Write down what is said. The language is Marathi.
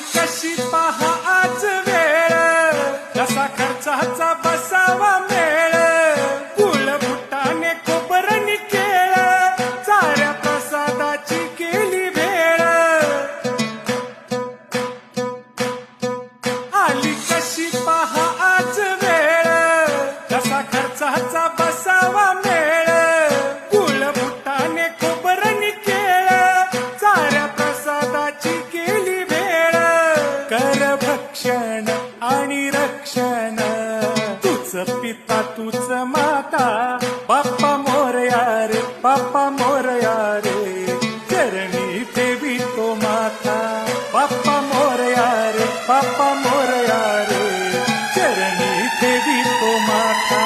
कशी पहा आज वेळ. कसा खर्चाचा बसावा मेळ. गुळ फुटाने कोबरणी केळ. साऱ्या प्रसादाची केली वेळ आली कशी पहा आज वेळ. कसा खर्चाचा बसावा मेळ. रक्षण आणि रक्षण. तूच पिता तूच माता. बाप्पा मोरया रे बाप्पा मोरया रे चरणी देवी तो माता. बाप्पा मोरया रे बाप्पा मोरया रे चरणी देवी तो माता.